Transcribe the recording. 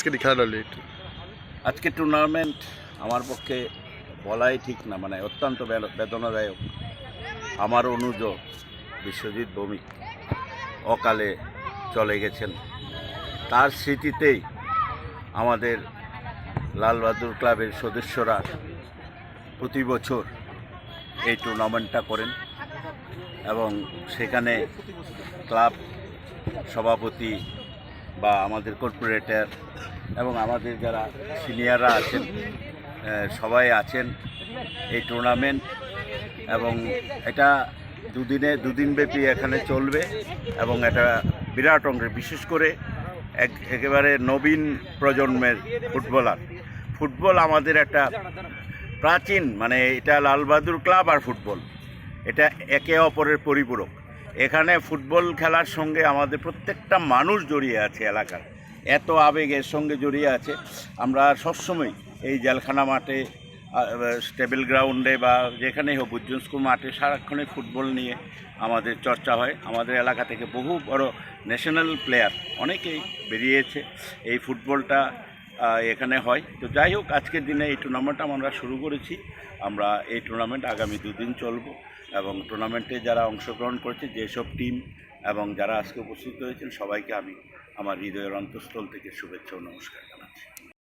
আজকের এই খেলাটা লেট আজকে টুর্নামেন্ট আমার পক্ষে বলাই ঠিক না মানে অত্যন্ত বেদনাদায়ক। আমার অনুজ বিশ্বজিৎ ভৌমিক অকালে চলে গেছেন। তার স্মৃতিতেই আমাদের লালবাহাদুর ক্লাবের সদস্যরা প্রতি বছর এই টুর্নামেন্টটা করেন এবং সেখানে ক্লাব সভাপতি বা আমাদের কর্পোরেটর এবং আমাদের যারা সিনিয়ররা আছেন সবাই আছেন এই টুর্নামেন্ট এবং এটা দুদিনে দুদিন ব্যাপী এখানে চলবে এবং এটা বিরাট অঙ্কের বিশেষ করে এক, একেবারে নবীন প্রজন্মের ফুটবলার। ফুটবল আমাদের একটা প্রাচীন মানে এটা লালবাহাদুর ক্লাব আর ফুটবল। এটা একে অপরের পরিপূরক। এখানে ফুটবল খেলার সঙ্গে আমাদের প্রত্যেকটা মানুষ জড়িয়ে আছে এলাকার। এত আবেগ এর সঙ্গে জড়িয়ে আছে। আমরা সবসময় এই জেলখানা মাঠে স্টেবল গ্রাউন্ডে বা যেখানেই হোক উজ্জ্বল স্কুল মাঠে সারাক্ষণে ফুটবল নিয়ে আমাদের চর্চা হয়। আমাদের এলাকা থেকে বহু বড় ন্যাশনাল প্লেয়ার অনেকেই বেরিয়েছে। এই ফুটবলটা এখানে হয়। তো যাই হোক, আজকের দিনে এই টুর্নামেন্ট আমরা শুরু করেছি। আমরা এই টুর্নামেন্ট আগামী দুদিন চলব এবং টুর্নামেন্টে যারা অংশগ্রহণ করেছে, যেসব টিম এবং যারা আজকে উপস্থিত হয়েছেন সবাইকে আমি আমার হৃদয়ের অন্তঃস্থল থেকে শুভেচ্ছা ও নমস্কার।